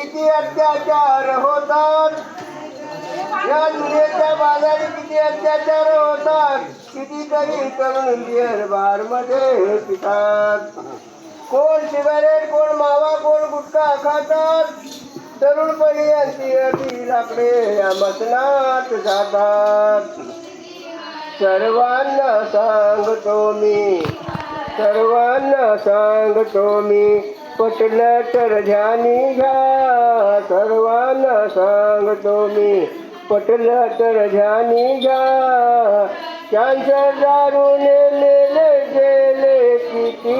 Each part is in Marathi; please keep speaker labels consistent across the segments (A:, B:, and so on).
A: किती अत्याचार होतात? या दुनियेच्या बाजारी किती अत्याचार होतात? कितीतरी तरुण बिअर बारमध्ये पितात. कोण सिगारेट कोण मावा कोण गुटखा खातात? तरुणपणी अंती अटी लाकडे या मसनात जातात. सर्वांना सांगतो मी सर्वांना सांगतो मी पटलं तर ध्यानी घ्या सर्वांना सांगतो मी. पटलं तर ध्यानी घ्या कॅन्सर दारूने मेले गेले किती?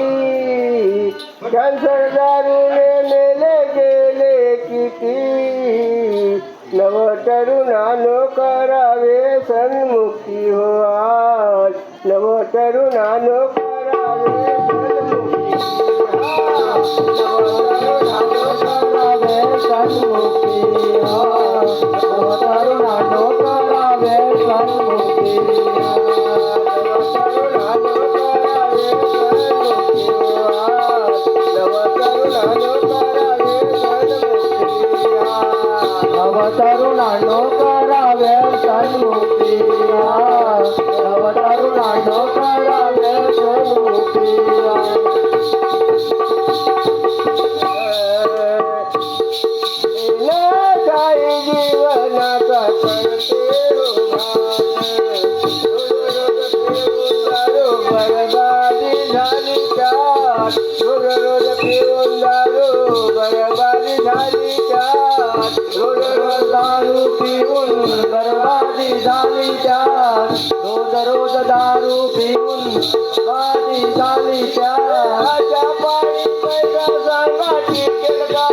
A: कॅन्सर दारूने नेले गेले किती? नव तरुणानो करावे सन्मुक्ती हो आज. नव तरुणानो તરુણાનો કરાવે સન્મુક્તિ તવ તરુણાનો કરાવે पिऊन बरबादी झाली त्या
B: रोज रोज दारू पिऊन बरबादी झाली त्या राजा
A: पायी पैसा सांगाची
B: केलगा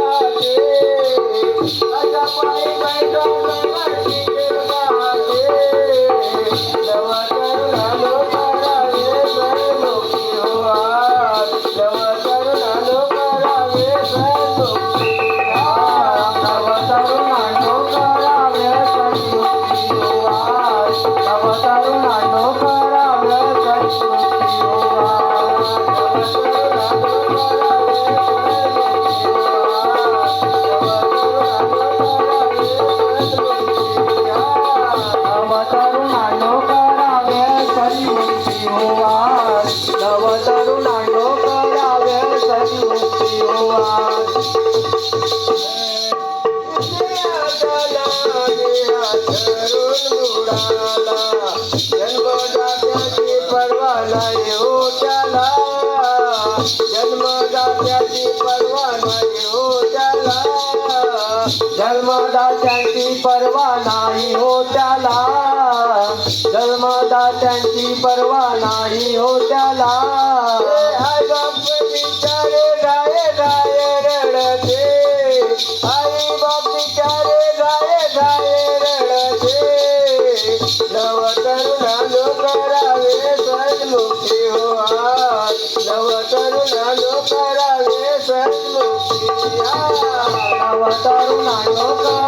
A: जन्मदात्यांची
B: परवा नाही हो त्याला जन्मदात्यांची परवा नाही हो त्याला
A: তরুণায়কা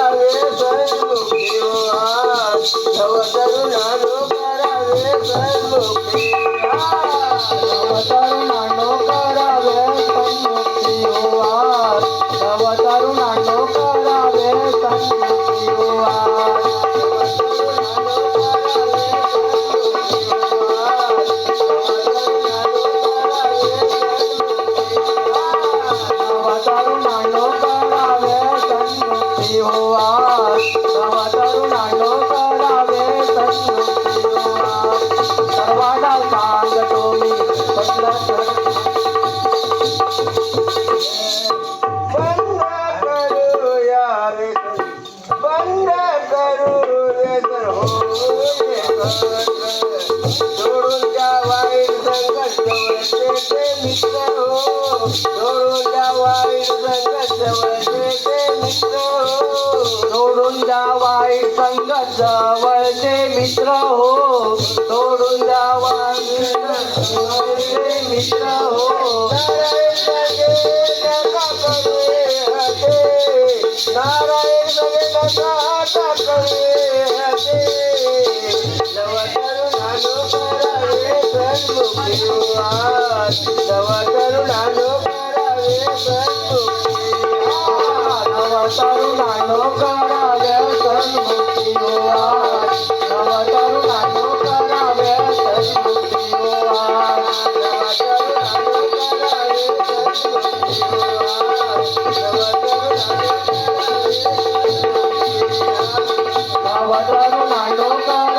A: मित्र हो सोडून द्या वाईट संगत जवळचे ते मित्र हो
B: सोडून द्या वाईट संगत जवळचे मित्र हो सोडून द्या मित्र हो
A: नारायण हाता करे नवा करुणानो करावे सन्मुक्ती नवा करुणानो करावे सन्मुक्ती नवा करुणानो करावे सन्मुक्ती नवा करुणानो करावे सन्मुक्ती नवा करुणानो करावे सन्मुक्ती नवा करुणानो करावे